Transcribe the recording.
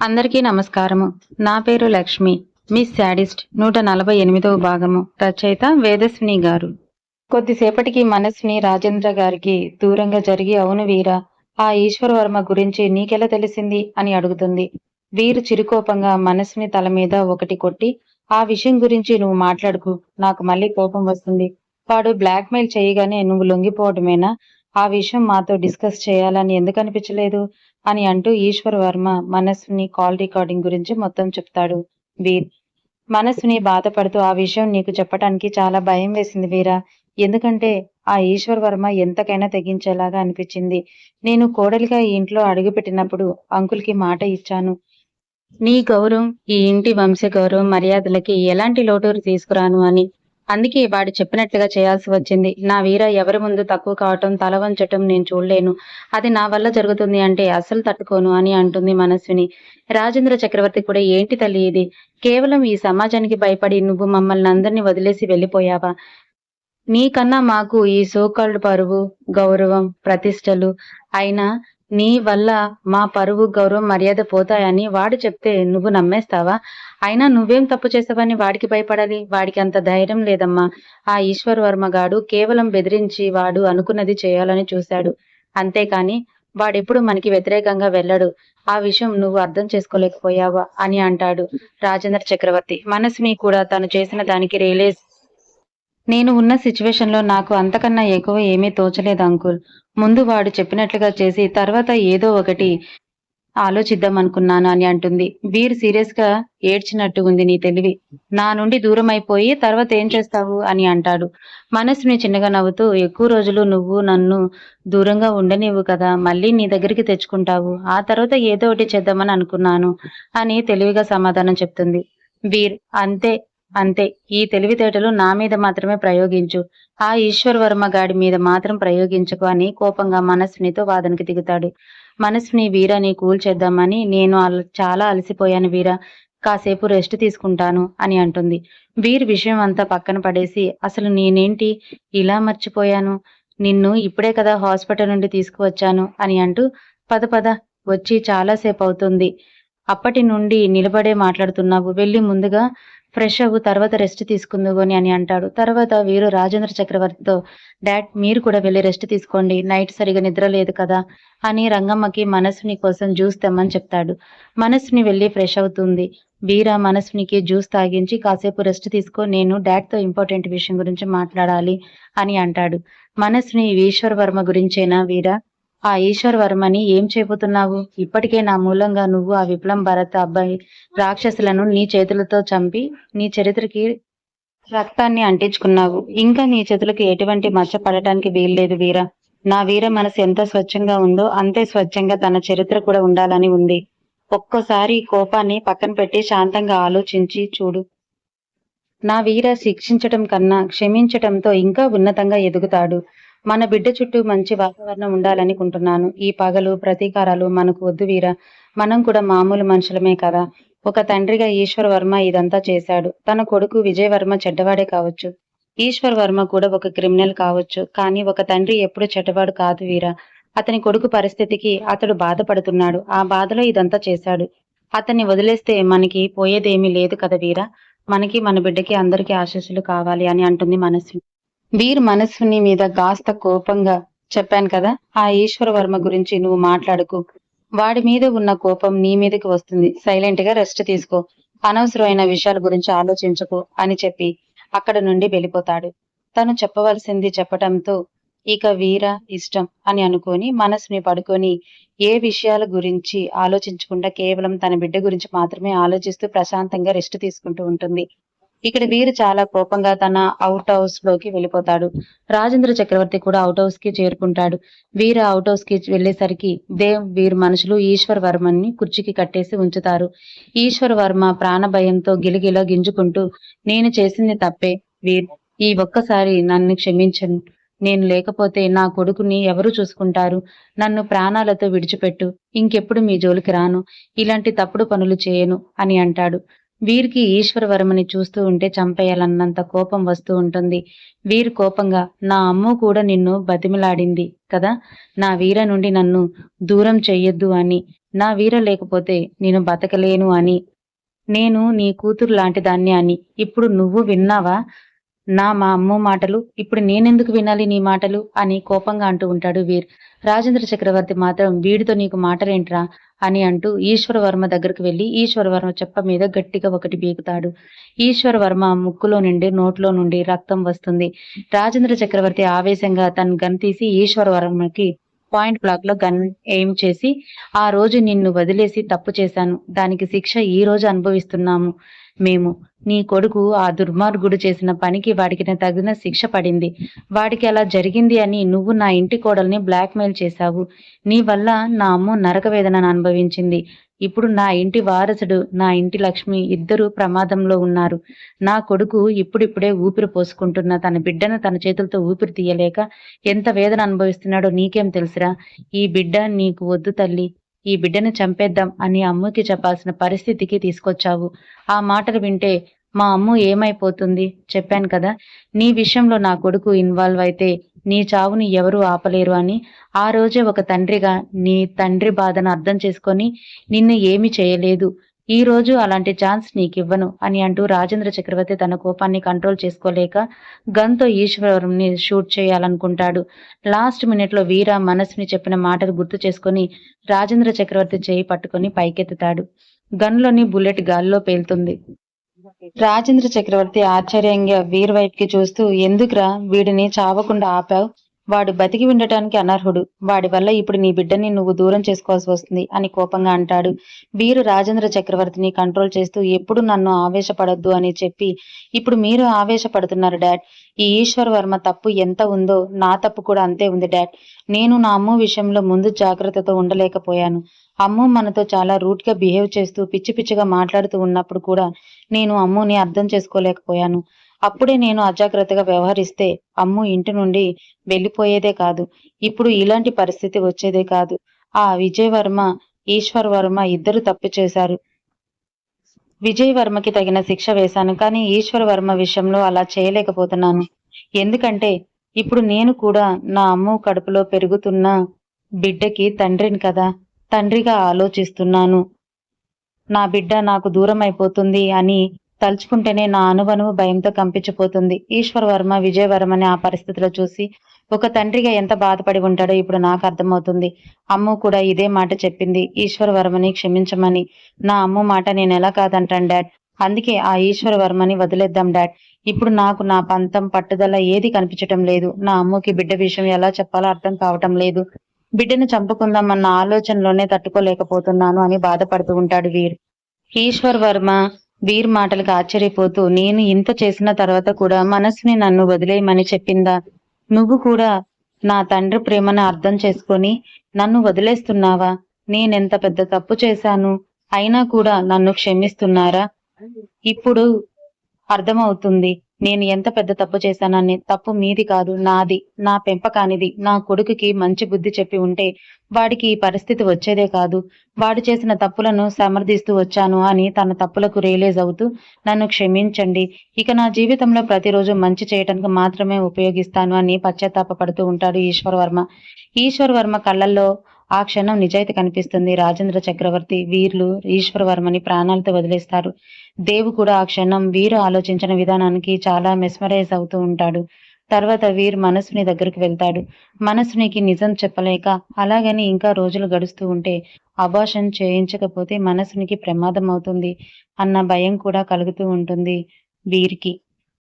అందరికీ నమస్కారము. నా పేరు లక్ష్మి. మిస్ శాడిస్ట్ నూట నలభై ఎనిమిదవ భాగము. రచయిత వేదస్విని గారు. కొద్దిసేపటికి మనస్విని రాజేంద్ర గారికి దూరంగా జరిగి అవును వీరా ఆ ఈశ్వరవర్మ గురించి నీకెలా తెలిసింది? అని అడుగుతుంది. వీరు చిరుకోపంగా మనస్విని తల మీద ఒకటి కొట్టి ఆ విషయం గురించి నువ్వు మాట్లాడుకు నాకు మళ్ళీ కోపం వస్తుంది. వాడు బ్లాక్మెయిల్ చేయగానే నువ్వు లొంగిపోవడమేనా ఆ విషయం మాతో డిస్కస్ చేయాలని ఎందుకు అనిపించలేదు? అని అంటూ ఈశ్వర్ వర్మ మనస్సుని కాల్ రికార్డింగ్ గురించి మొత్తం చెప్తాడు. వీర్ మనస్సుని బాధపడుతూ ఆ విషయం నీకు చెప్పడానికి చాలా భయం వేసింది వీరా. ఎందుకంటే ఆ ఈశ్వర్ వర్మ ఎంతకైనా తెగించేలాగా అనిపించింది. నేను కోడలిగా ఈ ఇంట్లో అడుగుపెట్టినప్పుడు అంకుల్కి మాట ఇచ్చాను. నీ గౌరవం ఈ ఇంటి వంశ గౌరవం మర్యాదలకి ఎలాంటి లోటు తీసుకురాను అని అందుకే వాడు చెప్పినట్లుగా చేయాల్సి వచ్చింది. నా వీర ఎవరి ముందు తక్కువ కావటం తల వంచటం నేను చూడలేను. అది నా వల్ల జరుగుతుంది అంటే అసలు తట్టుకోను అని అంటుంది మనస్విని. రాజేంద్ర చక్రవర్తి కూడా ఏంటి తల్లి ఇది? కేవలం ఈ సమాజానికి భయపడి నువ్వు మమ్మల్ని అందరినీ వదిలేసి వెళ్ళిపోయావా? నీకన్నా మాకు ఈ సోకాల్డ్ పరువు గౌరవం ప్రతిష్టలు అయినా నీ వల్ల మా పరువు గౌరవం మర్యాద పోతాయని వాడు చెప్తే నువ్వు నమ్మేస్తావా? అయినా నువ్వేం తప్పు చేసావని వాడికి భయపడాలి? వాడికి అంత ధైర్యం లేదమ్మా. ఆ ఈశ్వర్ వర్మ గాడు కేవలం బెదిరించి వాడు అనుకున్నది చేయాలని చూశాడు. అంతేకాని వాడెప్పుడు మనకి వ్యతిరేకంగా వెళ్ళడు. ఆ విషయం నువ్వు అర్థం చేసుకోలేకపోయావా అని అంటాడు రాజేంద్ర చక్రవర్తి. మనస్విని కూడా తను చేసిన దానికి రియలైజ్ నేను ఉన్న సిచ్యువేషన్లో నాకు అంతకన్నా ఎక్కువ ఏమీ తోచలేదు అంకుల్. ముందు వాడు చెప్పినట్లుగా చేసి తర్వాత ఏదో ఒకటి ఆలోచిద్దాం అనుకున్నాను అని అంటుంది. వీర్ సీరియస్గా ఏడ్చినట్టు ఉంది నీ తెలివి. నా నుండి దూరం అయిపోయి తర్వాత ఏం చేస్తావు అని అంటాడు. మనసుని చిన్నగా నవ్వుతూ ఎక్కువ రోజులు నువ్వు నన్ను దూరంగా ఉండనివ్వు కదా మళ్ళీ నీ దగ్గరికి తెచ్చుకుంటావు. ఆ తర్వాత ఏదో ఒకటి చేద్దామని అనుకున్నాను అని తెలివిగా సమాధానం చెప్తుంది. వీర్ అంతే. అంతే. ఈ తెలివితేటలు నా మీద మాత్రమే ప్రయోగించు. ఆ ఈశ్వర్ వర్మ గాడి మీద మాత్రం ప్రయోగించకు అని కోపంగా మనస్వినితో వాదనకి దిగుతాడు. మనస్విని వీరాని కూల్చేద్దామని నేను చాలా అలసిపోయాను వీరా. కాసేపు రెస్ట్ తీసుకుంటాను అని అంటుంది. వీర్ విషయం అంతా పక్కన పడేసి అసలు నేనేంటి? ఇలా మర్చిపోయాను. నిన్ను ఇప్పుడే కదా హాస్పిటల్ నుండి తీసుకువచ్చాను అని అంటూ పద పద వచ్చి చాలాసేపు అవుతుంది. అప్పటి నుండి నిలబడే మాట్లాడుతున్నావు. వెళ్ళి ముందుగా ఫ్రెష్ అవ్వు తర్వాత రెస్ట్ తీసుకుందుగోని అని అని అంటాడు. తర్వాత వీరు రాజేంద్ర చక్రవర్తితో డాడ్ మీరు కూడా వెళ్ళి రెస్ట్ తీసుకోండి. నైట్ సరిగా నిద్ర లేదు కదా అని రంగమ్మకి మనస్సుని కోసం జ్యూస్ తెమ్మని చెప్తాడు. మనస్సుని వెళ్ళి ఫ్రెష్ అవుతుంది. వీర మనస్సునికి జ్యూస్ తాగించి కాసేపు రెస్ట్ తీసుకో నేను డాడ్తో ఇంపార్టెంట్ విషయం గురించి మాట్లాడాలి అని అంటాడు. మనస్సుని ఈశ్వర్ వర్మ గురించేనా వీరా? ఆ ఈశ్వర్ వర్మని ఏం చేయబోతున్నావు ఇప్పటికే నా మూలంగా నువ్వు ఆ విప్లం భరత్ అబ్బాయి రాక్షసులను నీ చేతులతో చంపి నీ చరిత్రకి రక్తాన్ని అంటించుకున్నావు. ఇంకా నీ చేతులకు ఎటువంటి మచ్చ పడటానికి వీల్లేదు వీర. నా వీర మనసు ఎంత స్వచ్ఛంగా ఉందో అంతే స్వచ్ఛంగా తన చరిత్ర కూడా ఉండాలని ఉంది. ఒక్కోసారి కోపాన్ని పక్కన పెట్టి శాంతంగా ఆలోచించి చూడు. నా వీర శిక్షించటం కన్నా క్షమించటంతో ఇంకా ఉన్నతంగా ఎదుగుతాడు. మన బిడ్డ చుట్టూ మంచి వాతావరణం ఉండాలనుకుంటున్నాను. ఈ పగలు ప్రతీకారాలు మనకు వద్దు వీర. మనం కూడా మామూలు మనుషులమే కదా. ఒక తండ్రిగా ఈశ్వర్ వర్మ ఇదంతా చేశాడు. తన కొడుకు విజయవర్మ చెడ్డవాడే కావచ్చు. ఈశ్వర్ వర్మ కూడా ఒక క్రిమినల్ కావచ్చు. కానీ ఒక తండ్రి ఎప్పుడు చెడ్డవాడు కాదు వీర. అతని కొడుకు పరిస్థితికి అతడు బాధపడుతున్నాడు. ఆ బాధలో ఇదంతా చేశాడు. అతన్ని వదిలేస్తే మనకి పోయేదేమీ లేదు కదా వీర. మనకి మన బిడ్డకి అందరికీ ఆశీస్సులు కావాలి అని అంటుంది మనస్సు. వీర్ మనస్సుని మీద కాస్త కోపంగా చెప్పాను కదా ఆ ఈశ్వర వర్మ గురించి నువ్వు మాట్లాడుకు. వాడి మీద ఉన్న కోపం నీ మీదకి వస్తుంది. సైలెంట్గా రెస్ట్ తీసుకో. అనవసరమైన విషయాల గురించి ఆలోచించకు అని చెప్పి అక్కడ నుండి వెళ్ళిపోతాడు. తను చెప్పవలసింది చెప్పటంతో ఇక వీర ఇష్టం అని అనుకొని మనసుని పడుకొని ఏ విషయాల గురించి ఆలోచించకుండా కేవలం తన బిడ్డ గురించి మాత్రమే ఆలోచిస్తూ ప్రశాంతంగా రెస్ట్ తీసుకుంటూ ఉంటుంది. ఇక్కడ వీరు చాలా కోపంగా తన అవుట్ హౌస్లోకి వెళ్ళిపోతాడు. రాజేంద్ర చక్రవర్తి కూడా అవుట్ హౌస్కి చేరుకుంటాడు. వీరు అవుట్ హౌస్కి వెళ్ళేసరికి దేవ్ వీరు మనుషులు ఈశ్వర్ వర్మని కుర్చీకి కట్టేసి ఉంచుతారు. ఈశ్వర్ వర్మ ప్రాణ భయంతో గిలిగిలా గింజుకుంటూ నేను చేసింది తప్పే వీర్ ఈ ఒక్కసారి నన్ను క్షమించను. నేను లేకపోతే నా కొడుకుని ఎవరు చూసుకుంటారు? నన్ను ప్రాణాలతో విడిచిపెట్టు. ఇంకెప్పుడు మీ జోలికి రాను. ఇలాంటి తప్పుడు పనులు చేయను అని అంటాడు. వీరికి ఈశ్వరవర్మని చూస్తూ ఉంటే చంపేయాలన్నంత కోపం వస్తూ ఉంటుంది. వీరు కోపంగా నా అమ్మ కూడా నిన్ను బతిమిలాడింది కదా? నా వీర నుండి నన్ను దూరం చెయ్యొద్దు అని. నా వీర లేకపోతే నేను బతకలేను అని. నేను నీ కూతురు లాంటి దాన్ని అని. ఇప్పుడు నువ్వు విన్నావా? నా మా అమ్మ మాటలు ఇప్పుడు నేనెందుకు వినాలి నీ మాటలు? అని కోపంగా అంటూ ఉంటాడు వీర్. రాజేంద్ర చక్రవర్తి మాత్రం వీడితో నీకు మాటలేంట్రా? అని అంటూ ఈశ్వరవర్మ దగ్గరకు వెళ్ళి ఈశ్వరవర్మ చెప్ప మీద గట్టిగా ఒకటి బీగుతాడు ఈశ్వరవర్మ ముక్కులో నుండి నోట్లో నుండి రక్తం వస్తుంది. రాజేంద్ర చక్రవర్తి ఆవేశంగా తన గన్ తీసి ఈశ్వరవర్మకి పాయింట్ బ్లాక్లో గన్ ఎయిమ్ చేసి ఆ రోజు నిన్ను వదిలేసి తప్పు చేశాను. దానికి శిక్ష ఈ రోజు అనుభవిస్తున్నాము. మేము నీ కొడుకు ఆ దుర్మార్గుడు చేసిన పనికి వాడికి తగిన శిక్ష పడింది. వాడికి అలా జరిగింది అని నువ్వు నా ఇంటి కోడల్ని బ్లాక్మెయిల్ చేశావు. నీ వల్ల నా అమ్మ నరక వేదనను అనుభవించింది. ఇప్పుడు నా ఇంటి వారసుడు నా ఇంటి లక్ష్మి ఇద్దరు ప్రమాదంలో ఉన్నారు. నా కొడుకు ఇప్పుడిప్పుడే ఊపిరి పోసుకుంటున్న తన బిడ్డను తన చేతులతో ఊపిరి తీయలేక ఎంత వేదన అనుభవిస్తున్నాడో నీకేం తెలుసురా? ఈ బిడ్డ నీకు వద్దు తల్లి. ఈ బిడ్డను చంపేద్దాం అని అమ్ముకి చెప్పాల్సిన పరిస్థితికి తీసుకొచ్చావు. ఆ మాటలు వింటే మా అమ్ము ఏమైపోతుంది? చెప్పాను కదా నీ విషయంలో నా కొడుకు ఇన్వాల్వ్ అయితే నీ చావుని ఎవరూ ఆపలేరు అని. ఆ రోజే ఒక తండ్రిగా నీ తండ్రి బాధను అర్థం చేసుకొని నిన్ను ఏమి చేయలేదు. ఈ రోజు అలాంటి ఛాన్స్ నీకివ్వను అని అంటూ రాజేంద్ర చక్రవర్తి తన కోపాన్ని కంట్రోల్ చేసుకోలేక గన్తో ఈశ్వరంని షూట్ చేయాలనుకుంటాడు. లాస్ట్ మినిట్లో వీర మనసుని చెప్పిన మాటలు గుర్తు చేసుకొని రాజేంద్ర చక్రవర్తి చేయి పట్టుకొని పైకెత్తుతాడు. గన్లోని బుల్లెట్ గాల్లో పేలుతుంది. రాజేంద్ర చక్రవర్తి ఆశ్చర్యంగా వీర్ వైపుకి చూస్తూ ఎందుకురా వీడిని చావకుండా ఆపావు? వాడు బతికి ఉండటానికి అనర్హుడు. వాడి వల్ల ఇప్పుడు నీ బిడ్డని నువ్వు దూరం చేసుకోవాల్సి వస్తుంది అని కోపంగా అంటాడు. వీరు రాజేంద్ర చక్రవర్తిని కంట్రోల్ చేస్తూ ఎప్పుడు నన్ను ఆవేశపడద్దు అని చెప్పి ఇప్పుడు మీరు ఆవేశపడుతున్నారు డాడ్. ఈ ఈశ్వర్ వర్మ తప్పు ఎంత ఉందో నా తప్పు కూడా అంతే ఉంది డాడ్. నేను నా అమ్ము విషయంలో ముందు జాగ్రత్తతో ఉండలేకపోయాను. అమ్ము మనతో చాలా రూట్గా బిహేవ్ చేస్తూ పిచ్చి పిచ్చిగా మాట్లాడుతూ ఉన్నప్పుడు కూడా నేను అమ్ముని అర్థం చేసుకోలేకపోయాను. అప్పుడే నేను అజాగ్రత్తగా వ్యవహరిస్తే అమ్ము ఇంటి నుండి వెళ్ళిపోయేదే కాదు. ఇప్పుడు ఇలాంటి పరిస్థితి వచ్చేదే కాదు. ఆ విజయవర్మ ఈశ్వర్ వర్మ ఇద్దరు తప్పు చేశారు. విజయ్ వర్మకి తగిన శిక్ష వేశాను కానీ ఈశ్వర్ వర్మ విషయంలో అలా చేయలేకపోతున్నాను. ఎందుకంటే ఇప్పుడు నేను కూడా నా అమ్ము కడుపులో పెరుగుతున్న బిడ్డకి తండ్రిని కదా తండ్రిగా ఆలోచిస్తున్నాను. నా బిడ్డ నాకు దూరం అయిపోతుంది అని తలుచుకుంటేనే నా అనువనువు భయంతో కంపించిపోతుంది. ఈశ్వర్ వర్మ విజయవర్మని ఆ పరిస్థితిలో చూసి ఒక తండ్రిగా ఎంత బాధపడి ఉంటాడో ఇప్పుడు నాకు అర్థమవుతుంది. అమ్ము కూడా ఇదే మాట చెప్పింది. ఈశ్వర్ వర్మని క్షమించమని. నా అమ్ము మాట నేను ఎలా కాదంటాను డాడ్? అందుకే ఆ ఈశ్వర వర్మని వదిలేద్దాం డాడ్. ఇప్పుడు నాకు నా పంతం పట్టుదల ఏది కనిపించటం లేదు. నా అమ్ముకి బిడ్డ విషయం ఎలా చెప్పాలో అర్థం కావటం లేదు. బిడ్డను చంపుకుందామన్న ఆలోచనలోనే తట్టుకోలేకపోతున్నాను అని బాధపడుతూ ఉంటాడు వీర్ ఈశ్వర్ వర్మ వీర్ మాటలకు ఆశ్చర్యపోతూ నేను ఇంత చేసిన తర్వాత కూడా మనసుని నన్ను వదిలేయమని చెప్పిందా? నువ్వు కూడా నా తండ్రి ప్రేమను అర్థం చేసుకొని నన్ను వదిలేస్తున్నావా? నేనెంత పెద్ద తప్పు చేశాను? అయినా కూడా నన్ను క్షమిస్తున్నారా? ఇప్పుడు అర్థమవుతుంది. నేను ఎంత పెద్ద తప్పు చేశానని తప్పు మీది కాదు నాది. నా పెంపకానిది. నా కొడుకుకి మంచి బుద్ధి చెప్పి ఉంటే వాడికి ఈ పరిస్థితి వచ్చేదే కాదు. వాడు చేసిన తప్పులను సమర్థిస్తూ వచ్చాను అని తన తప్పులకు రియలైజ్ అవుతూ నన్ను క్షమించండి. ఇక నా జీవితంలో ప్రతిరోజు మంచి చేయటానికి మాత్రమే ఉపయోగిస్తాను అని పశ్చాత్తాపడుతూ ఉంటాడు ఈశ్వర్ వర్మ ఈశ్వర్ వర్మ కళ్ళల్లో ఆ క్షణం నిజాయితీ కనిపిస్తుంది. రాజేంద్ర చక్రవర్తి వీర్లు ఈశ్వర వర్మని ప్రాణాలతో వదిలేస్తారు. దేవు కూడా ఆ క్షణం వీరు ఆలోచించిన విధానానికి చాలా మెస్మరైజ్ అవుతూ ఉంటాడు. తర్వాత వీర్ మనసుని దగ్గరికి వెళ్తాడు. మనసునికి నిజం చెప్పలేక అలాగని ఇంకా రోజులు గడుస్తూ ఉంటే అభాషణ చేయించకపోతే మనసునికి ప్రమాదం అవుతుంది అన్న భయం కూడా కలుగుతూ ఉంటుంది వీరికి.